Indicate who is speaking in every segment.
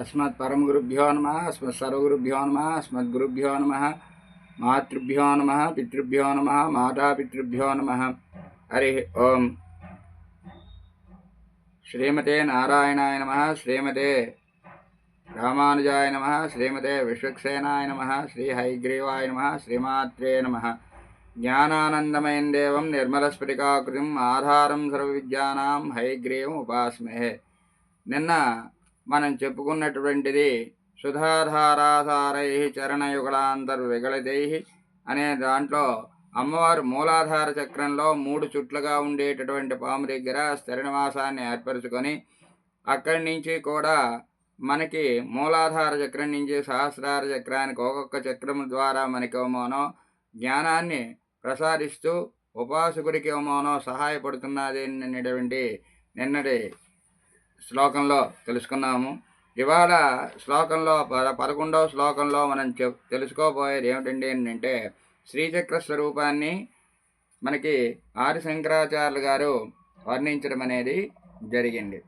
Speaker 1: అస్మత్ పరమగురుభ్యో నమ అస్మత్ సర్వగురుభ్యో నమ అస్మద్ గురుభ్యో నమ మాతృభ్యో నమ పితృభ్యో నమ మాతాపితృభ్యో నమ. హరి ఓం. శ్రీమతే నారాయణాయ నమ శ్రీమతే రామానుజాయ నమ శ్రీమతే విశ్వక్సేనాయ నమ శ్రీ హైగ్రీవాయ నమ శ్రీమాత్రే నమ. జ్ఞానానందమయం దేవం నిర్మలస్ఫటికాకృతిం ఆధారం సర్వవిద్యానాం హైగ్రీవం ఉపాస్మహే. నిన్న మనం చెప్పుకున్నటువంటిది సుధాధారాధారై చరణయుగళాంతర్విగళితై అనే దాంట్లో అమ్మవారు మూలాధార చక్రంలో మూడు చుట్లుగా ఉండేటటువంటి పాము దగ్గర స్థిరనివాసాన్ని ఏర్పరచుకొని అక్కడి నుంచి కూడా మనకి మూలాధార చక్రం నుంచి సహస్రార చక్రానికి ఒక్కొక్క చక్రం ద్వారా మనకి ఏమోనో జ్ఞానాన్ని ప్రసారిస్తూ ఉపాసకుడికి ఏమోనో సహాయపడుతున్నది అనేటువంటి నిన్నటి శ్లోకంలో తెలుసుకున్నాము. ఇవాళ శ్లోకంలో పద పదకొండవ శ్లోకంలో మనం చె తెలుసుకోబోయేది ఏమిటండి అంటే శ్రీచక్ర స్వరూపాన్ని మనకి ఆది శంకరాచార్యులు గారు వర్ణించడం అనేది జరిగింది.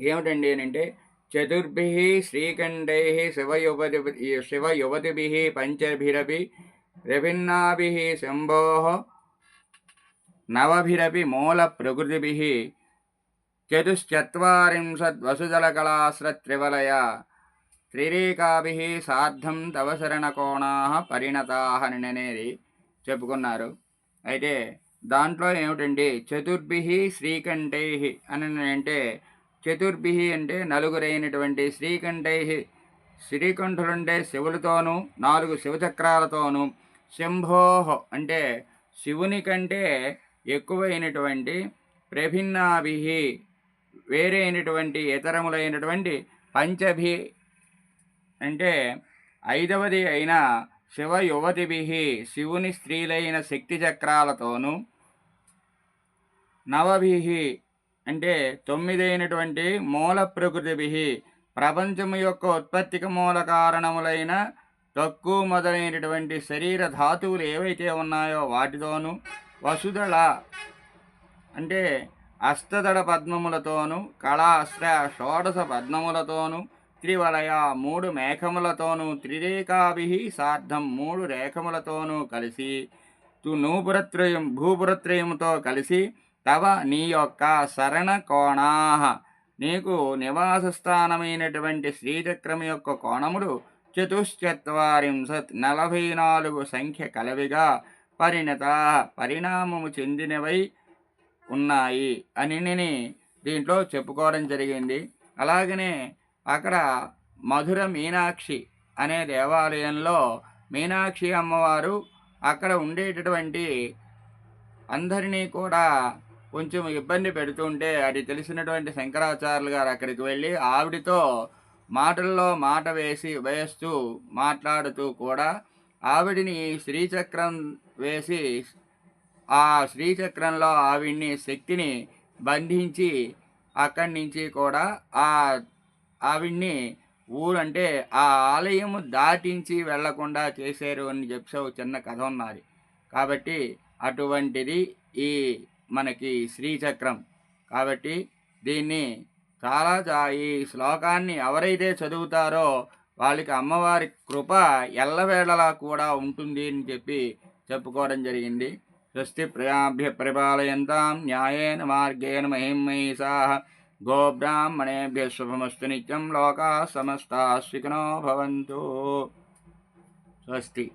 Speaker 1: ఏమిటండి అంటే చతుర్భి శ్రీకంఠై శివయువతి శివయువతిభి పంచభిరపి రభిన్నాభి శంభో నవభిరపి మూల ప్రకృతిభి చతుశ్చత్వరింశద్వసుదలకళాశ్రత్రివలయ త్రిరేకాభి సార్ధం తవ శరణకోణా పరిణతా అనేది చెప్పుకున్నారు. అయితే దాంట్లో ఏమిటండి? చతుర్భి శ్రీకంఠై అని అంటే చతుర్భి అంటే నలుగురైనటువంటి శ్రీకంఠై. శ్రీకంఠులుండే శివులతోనూ నాలుగు శివచక్రాలతోనూ శంభోహ అంటే శివుని కంటే ఎక్కువైనటువంటి ప్రభిన్నాభి. వేరైనటువంటి ఇతరములైనటువంటి పంచభి అంటే ఐదవది అయిన శివ యువతిభి శివుని స్త్రీలైన శక్తి చక్రాలతోనూ నవభి అంటే తొమ్మిదైనటువంటి మూల ప్రకృతిభి ప్రపంచము యొక్క ఉత్పత్తికి మూల కారణములైన తక్కువ మొదలైనటువంటి శరీర ధాతువులు ఏవైతే ఉన్నాయో వాటితోనూ వసుదళ అంటే అష్టదడ పద్మములతోనూ కళాశ్ర షోడశ పద్మములతోనూ త్రివలయ మూడు మేఘములతోనూ త్రిరేఖాభి సార్ధం మూడు రేఖములతోనూ కలిసి తు నూపురత్రయం భూపురత్రయముతో కలిసి తవ నీ యొక్క శరణ కోణాహ నీకు నివాస స్థానమైనటువంటి శ్రీచక్రం యొక్క కోణములు చతుశ్చత్వరింశత్ నలభై నాలుగు సంఖ్య కలవిగా పరిణత. పరిణామము చెందినవై ఉన్నాయి అని దీంట్లో చెప్పుకోవడం జరిగింది. అలాగనే అక్కడ మధుర మీనాక్షి అనే దేవాలయంలో మీనాక్షి అమ్మవారు అక్కడ ఉండేటటువంటి అందరినీ కూడా కొంచెం ఇబ్బంది పెడుతుంటే అది తెలిసినటువంటి శంకరాచార్యులు గారు అక్కడికి వెళ్ళి ఆవిడితో మాటల్లో మాట వేసి వేస్తూ మాట్లాడుతూ కూడా ఆవిడిని శ్రీచక్రం వేసి ఆ శ్రీచక్రంలో ఆవిడ్ని శక్తిని బంధించి అక్కడి నుంచి కూడా ఆ ఆవిడ్ని ఊరంటే ఆ ఆలయము దాటించి వెళ్ళకుండా చేశారు అని చెప్పి చిన్న కథ ఉన్నది. కాబట్టి అటువంటిది ఈ మనకి శ్రీచక్రం. కాబట్టి దీన్ని చాలా ఈ శ్లోకాన్ని ఎవరైతే చదువుతారో వాళ్ళకి అమ్మవారి కృప ఎల్లవేళలా కూడా ఉంటుంది అని చెప్పి చెప్పుకోవడం జరిగింది. स्वस्तिप्रियाभ्य परिपालयन्तां न्यायेन मार्गेण महिं मयि साः गोब्राह्मणेभ्यः शुभमस्तु नित्यं लोकाः समस्ताः सुखिनो भवन्तु। स्वस्ति।